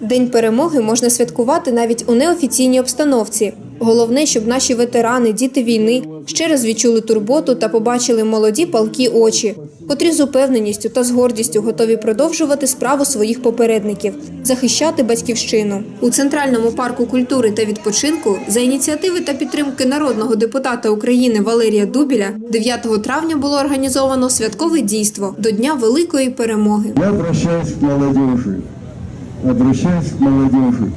День перемоги можна святкувати навіть у неофіційній обстановці. Головне, щоб наші ветерани, діти війни ще раз відчули турботу та побачили молоді палкі очі, котрі з упевненістю та з гордістю готові продовжувати справу своїх попередників, захищати батьківщину. У центральному парку культури та відпочинку за ініціативи та підтримки народного депутата України Валерія Дубіля 9 травня було організовано святкове дійство до Дня Великої перемоги. Я обращаюсь к молодежи. Обращаюсь к молодежи.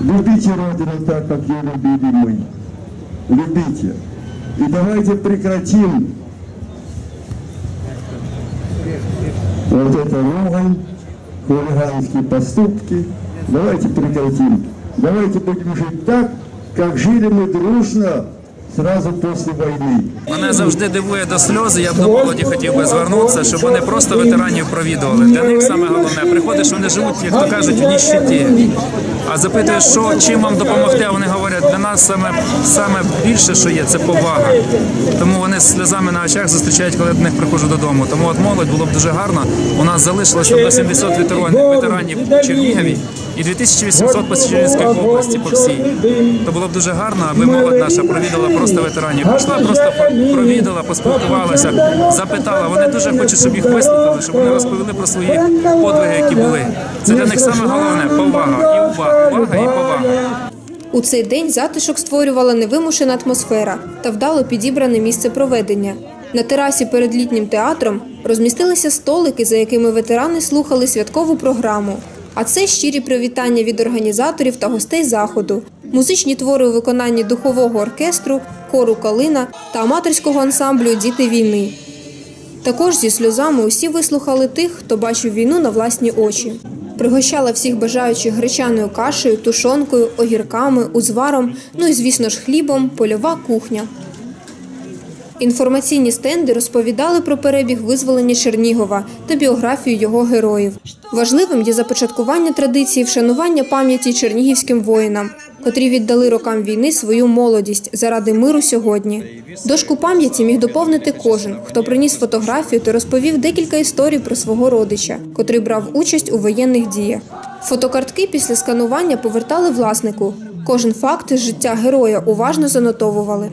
Любите Родину так, как ее любили мы. Любите. И давайте прекратим вот это ругань, хулиганские поступки. Давайте прекратим. Давайте будем жить так, как жили мы дружно сразу після війни Мене завжди дивує до сльози. Я б до молоді хотів би звернутися, щоб вони просто ветеранів провідували. Для них саме головне приходиш, вони живуть, як то кажуть, у ніщиті. А запитуєш, що чим вам допомогти, вони говорять, нас саме саме більше, що є, це повага. Тому вони з сльозами на очах зустрічають, коли до них приходжу додому. Тому от молодь було б дуже гарно. У нас залишилося до 700 ветеранів, ветеранів в Чернігові і 2800 по Чернігівській області по всій. То було б дуже гарно, аби молодь наша провідала просто ветеранів. Прийшла, просто провідала, поспілкувалася, запитала. Вони дуже хочуть, щоб їх вислухали, щоб вони розповіли про свої подвиги, які були. Це для них саме головне повага і увага, увага і повага. У цей день затишок створювала невимушена атмосфера та вдало підібране місце проведення. На терасі перед літнім театром розмістилися столики, за якими ветерани слухали святкову програму. А це щирі привітання від організаторів та гостей заходу, музичні твори у виконанні духового оркестру, хору Калина та аматорського ансамблю Діти війни. Також зі сльозами усі вислухали тих, хто бачив війну на власні очі. Пригощала всіх бажаючих гречаною кашею, тушонкою, огірками, узваром, ну і, звісно ж, хлібом, польова кухня. Інформаційні стенди розповідали про перебіг визволення Чернігова та біографію його героїв. Важливим є започаткування традиції вшанування пам'яті чернігівським воїнам, котрі віддали рокам війни свою молодість заради миру сьогодні. Дошку пам'яті міг доповнити кожен, хто приніс фотографію та розповів декілька історій про свого родича, котрий брав участь у воєнних діях. Фотокартки після сканування повертали власнику. Кожен факт життя героя уважно занотовували.